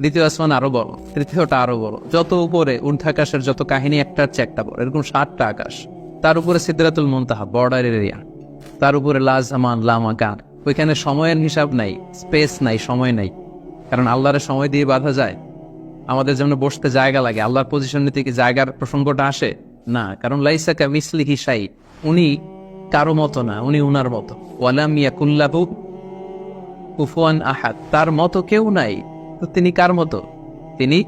দ্বিতীয় আসমান আরও বড়, তৃতীয়টা আরও বড়। যত উপরে ঊর্ধ্বাকাশের যত কাহিনী একটার চেয়ে একটা বড়, এরকম সাতটা আকাশ। তার উপরে সিদ্ধাতুল মন্তাহা বর্ডার এরিয়া তার উপরে লাজামান লামাকান ওইখানে সময়ের হিসাব নাই স্পেস নাই, সময় নাই। কারণ আল্লাহরের সময় দিয়ে বাধা যায়। আমাদের যেমন বসতে জায়গা লাগে, আল্লাহর পজিশন নিতে কি জায়গার প্রসঙ্গটা আসে? না, কারণ লাইসাকা মিসলি হিসাই উনি কারও মতো না, উনি উনার মতো। ওয়ালাম ইয়াকুল্লাহু কুফুয়ান আহাদ, তার মতো কেউ নাই। তো তিনি কার মতো? তিনি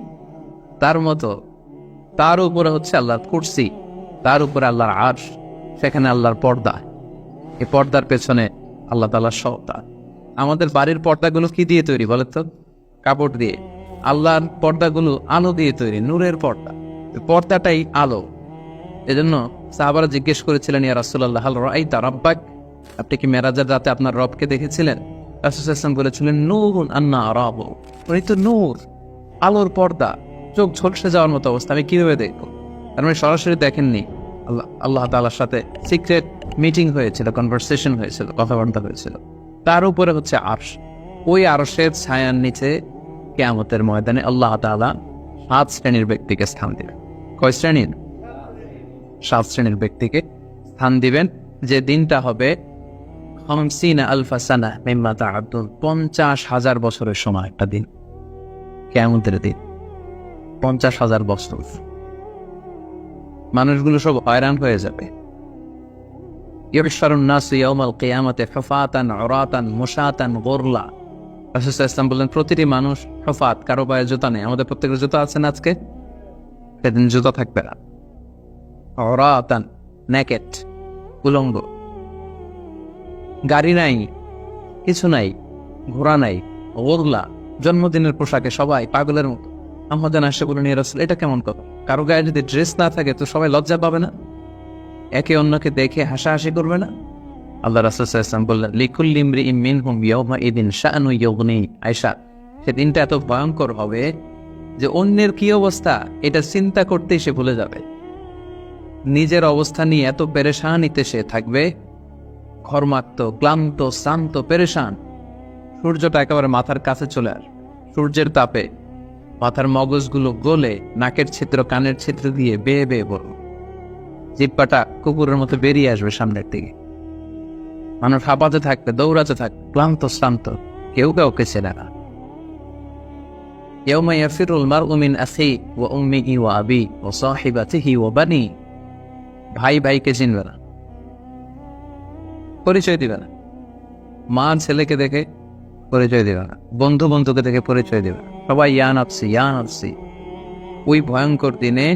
তার মতো। তার উপরে হচ্ছে আল্লাহর কুরসি, তার উপরে আল্লাহর আর্শ, সেখানে আল্লাহর পর্দা। এই পর্দার পেছনে আল্লাহ তালার সত্তা। আমাদের বাড়ির পর্দাগুলো কি দিয়ে তৈরি বলে তো? কাপড় দিয়ে। আল্লাহর পর্দাগুলো আলো দিয়ে তৈরি, নূরের পর্দা। পর্দাটাই আলো। এজন্য সাহাবারা জিজ্ঞেস করেছিলেন, ইয়া রাসূলুল্লাহ, হাল রাআইতা রাব্বাক? আপনি কি মেরাজের রাতে আপনার রবকে দেখেছিলেন? রাসূল বলেছিলেন, নূরুন আন্না আরাবু। উনি তো নূর, আলোর পর্দা, চোখ ঝলসে যাওয়ার মতো অবস্থা, আমি কীভাবে দেখব? তার মানে সরাসরি দেখেননি। আল্লাহ আল্লাহ তাআলার সাথে সিক্রেট মিটিং হয়েছিল কনভারসেশন হয়েছিল, কথাবার্তা হয়েছিল। তার উপরে হচ্ছে আরশ। ওই আরশের ছায়ার নিচে কেয়ামতের ময়দানে আল্লাহ তাআলা সাত শ্রেণির ব্যক্তিকে স্থান দিবেন। কয় শ্রেণির? সাত শ্রেণির ব্যক্তিকে স্থান দিবেন। যে দিনটা হবে হামসিনা আলফা সানা মিম্মা তাআদ্দুন পঞ্চাশ হাজার বছরের সময় একটা দিন। কেমতের দিন। পঞ্চাশ হাজার বছর। মানুষগুলো সব হয়রান হয়ে যাবে। ইয়বিশ্বরুন নাসু ইয়াউমাল কিয়ামাতে হুফাতান, উরাতান, মুশাতান, গুরলা। রাসূল ইসলাম বললেন, প্রতিটি মানুষ হফাত, কারও পায়ে জুতা নেই। আমাদের প্রত্যেকের জুতা আছেন আজকে? সেদিন জুতা থাকবে না। অরাতান নেকেট, উলঙ্গ। গাড়ি নাই, কিছু নাই, ঘোড়া নাই ওরলা জন্মদিনের পোশাকে সবাই পাগলের মতো। আমাদের আসে বলে নিয়ে রাসূল, এটা কেমন কথা? কারও গায়ে যদি ড্রেস না থাকে তো সবাই লজ্জা পাবে না? একে অন্যকে দেখে হাসাহাসি করবে না? আল্লাহ রাসুলাম বললেন লিকুল লিমরি ইমিন হুম ইয়মা ইদিন শাহানু ইয়গনি আয়সা সেদিনটা এত ভয়ঙ্কর হবে যে অন্যের কি অবস্থা, এটা চিন্তা করতেই সে ভুলে যাবে। নিজের অবস্থা নিয়ে এত পেরেশানিতে সে থাকবে ঘর্মাক্ত ক্লান্ত শ্রান্ত পেরেশান সূর্যটা একেবারে মাথার কাছে চলে আস সূর্যের তাপে মাথার মগজগুলো গলে নাকের ছিদ্র কানের ছিদ্র দিয়ে বেয়ে বেয়ে পড়বে জিব্বাটা কুকুরের মতো বেরিয়ে আসবে সামনের দিকে মানুষ হাঁপাতে থাকবে দৌড়াতে থাকবে ক্লান্ত শ্রান্ত কেউ কাউকে চেনে না يوم يفر المرء من أخيه وأمه وأبيه وصاحبته وبنيه ভাই ভাইকে চিনবে না পরিচয় দিবে না। মা ছেলেকে দেখে পরিচয় দিবে না। বন্ধু বন্ধুকে দেখে পরিচয় দিবে না। সবাই ইয়ান আপসি ইয়ান আপসি ওই ভয়ঙ্কর দিনে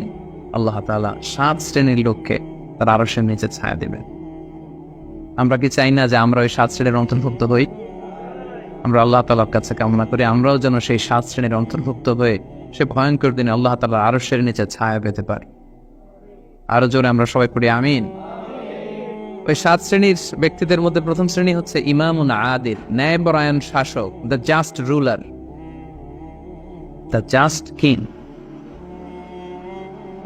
আল্লাহ তাআলা সাত শ্রেণির লোককে তার আরশের নিচে ছায়া দিবেন আমরা কি চাই না যে আমরা ওই সাত শ্রেণির অন্তর্ভুক্ত হই? আমরা আল্লাহ তালার কাছে কামনা করি, আমরাও যেন সেই সাত শ্রেণির অন্তর্ভুক্ত হয়ে সে ভয়ঙ্কর দিনে আল্লাহ তালা আরশের নিচে ছায়া পেতে পারি। আরও জোরে আমরা সবাই পড়ি, আমিন। ওই সাত শ্রেণির ব্যক্তিদের মধ্যে প্রথম শ্রেণি হচ্ছে ইমামুন আদিল, ন্যায়পরায়ণ শাসক the just ruler the just king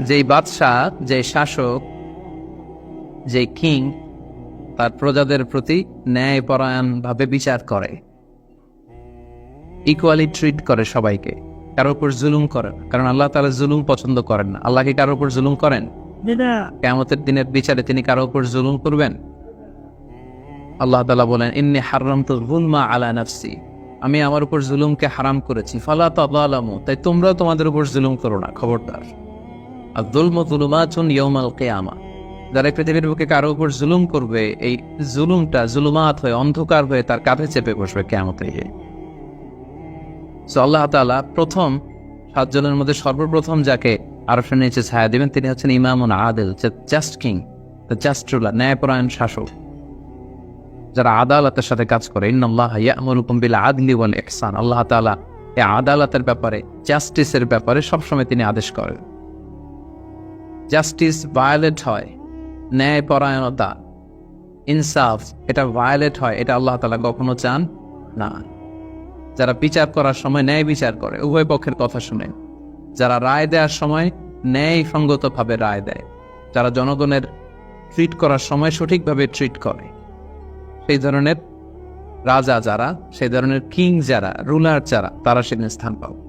যেই বাদশাহ যে শাসক যে কিং তার প্রজাদের প্রতি ন্যায়পরায়ণ ভাবে বিচার করে। ইকুয়ালি ট্রিট করে সবাইকে কারোর উপর জুলুম করে কারণ আল্লাহ তালা জুলুম পছন্দ করেন না। আল্লাহ কি উপর জুলুম করেন? কেমতের দিনের বিচারে তিনি কারও উপর জুলুম করবেন? আল্লাহ তালা বলেন, ইন্নি হারাম তো গুলমা আলা নাফসি। আমি আমার উপর জুলুমকে হারাম করেছি। ফালা তালামু তাই তোমরাও তোমাদের উপর জুলুম করো না, খবরদার। আর দুলম ইয়মাল কেয়ামা। যারা পৃথিবীর বুকে কারও উপর জুলুম করবে, এই জুলুমটা জুলুমাত হয়ে, অন্ধকার হয়ে তার কাঁধে চেপে বসবে কেয়ামতে গিয়ে আল্লাহ তাআলা প্রথম সাতজনের মধ্যে সর্বপ্রথম যাকে ছায়া দিবেন, তিনি হচ্ছেন ইমামুন আদিল জাস্ট কিং জাস্ট রুলার ন্যায়পরায়ণ শাসক, যারা আদালতের সাথে কাজ করে। বিল আদলি ওয়াল ইহসান। আল্লাহ তাআলা এই আদালতের ব্যাপারে জাস্টিসের ব্যাপারে সবসময় তিনি আদেশ করেন। জাস্টিস ভায়োলেট হয়, ন্যায়পরায়ণতা ইনসাফ এটা ভায়োলেট হয়, এটা আল্লাহ তালা কখনো চান না। যারা বিচার করার সময় ন্যায় বিচার করে, উভয় পক্ষের কথা শুনে যারা রায় দেওয়ার সময় ন্যায় সঙ্গতভাবে রায় দেয়, যারা জনগণের ট্রিট করার সময় সঠিকভাবে ট্রিট করে। সেই ধরনের রাজা যারা, সেই ধরনের কিং যারা রুলার যারা, তারা সেদিন স্থান পাবে।